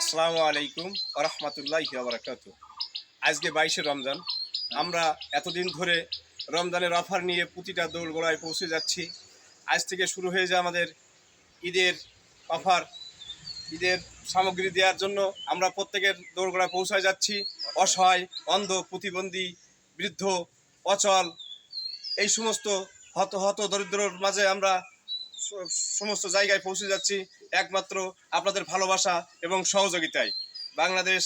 আসসালামু আলাইকুম রহমতুল্লাহ বারাকাত আজকে বাইশে রমজান। আমরা এতদিন ধরে রমজানের অফার নিয়ে প্রতিটা দৌড় দৌড়গোড়ায় পৌঁছে যাচ্ছি। আজ থেকে শুরু হয়ে যায় আমাদের ঈদের অফার। ঈদের সামগ্রী দেওয়ার জন্য আমরা প্রত্যেকের দৌড় দৌড়গোড়ায় পৌঁছায় যাচ্ছি। অসহায়, অন্ধ, প্রতিবন্ধী, বৃদ্ধ, অচল, এই সমস্ত হত হত দরিদ্রর মাঝে আমরা সমস্ত জায়গায় পৌঁছে যাচ্ছি। একমাত্র আপনাদের ভালোবাসা এবং সহযোগিতায়। বাংলাদেশ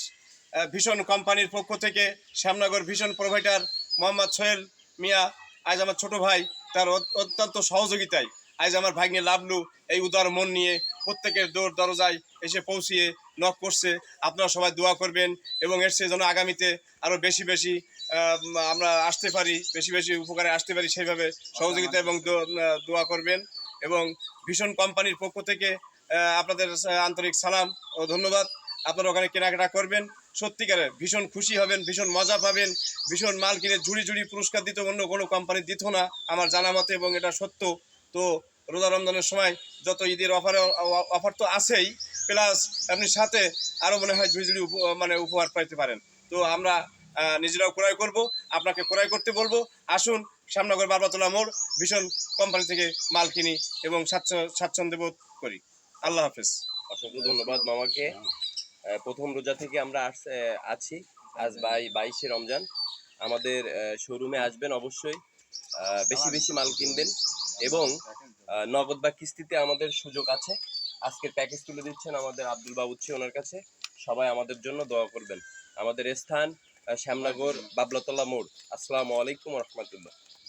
ভীষণ কোম্পানির পক্ষ থেকে শ্যামনগর ভীষণ প্রোভাইডার মোহাম্মদ সোহেল মিয়া আজ আমার ছোট ভাই তার অত্যন্ত সহযোগিতায় আজ আমার ভাগ্নে লাভলু এই উদার মন নিয়ে প্রত্যেকের দৌড় দরজায় এসে পৌঁছিয়ে নক করছে। আপনারা সবাই দোয়া করবেন এবং এর সে যেন আগামীতে আরও বেশি বেশি আমরা আসতে পারি বেশি বেশি উপকারে আসতে পারি সেইভাবে সহযোগিতা এবং দোয়া করবেন। এবং ভীষণ কোম্পানির পক্ষ থেকে আপনাদের আন্তরিক সালাম ও ধন্যবাদ। আপনারা ওখানে কেনাকাটা করবেন, সত্যিকারে ভীষণ খুশি হবেন, ভীষণ মজা পাবেন, ভীষণ মাল কিনে ঝুড়ি ঝুড়ি পুরস্কার দিত অন্য কোনো কোম্পানি দিত না, আমার জানা মতে, এবং এটা সত্য। তো রোজা রমজানের সময় যত ঈদের অফার অফার তো আছেই, প্লাস আপনি সাথে আরও মনে হয় ঝুড়ি ঝুড়ি মানে উপহার পাইতে পারেন। তো আমরা নিজেরাও ক্রয় করব আপনাকে ক্রয় করতে বলব। আসুন শ্যামনগর বারবাতলা মোড় ভীষণ কোম্পানি থেকে মাল কিনি এবং স্বাচ্ছ- স্বাচ্ছন্দ্য বোধ করি। আল্লাহ হাফেজ। অসংখ্য ধন্যবাদ মামাকে। আহ, প্রথম রোজা থেকে আমরা আছি। আজ বাই বাইশে রমজান। আমাদের শোরুমে আসবেন অবশ্যই। আহ, বেশি বেশি মাল কিনবেন এবং আহ, নগদ বা কিস্তিতে আমাদের সুযোগ আছে। আজকের প্যাকেজ তুলে দিচ্ছেন আমাদের আব্দুল বাবুচ্ছি ওনার কাছে। সবাই আমাদের জন্য দোয়া করবেন। আমাদের স্থান শ্যামনগর বাবলাতলা মোড়। আসসালামু আলাইকুম রহমতুল্লাহ।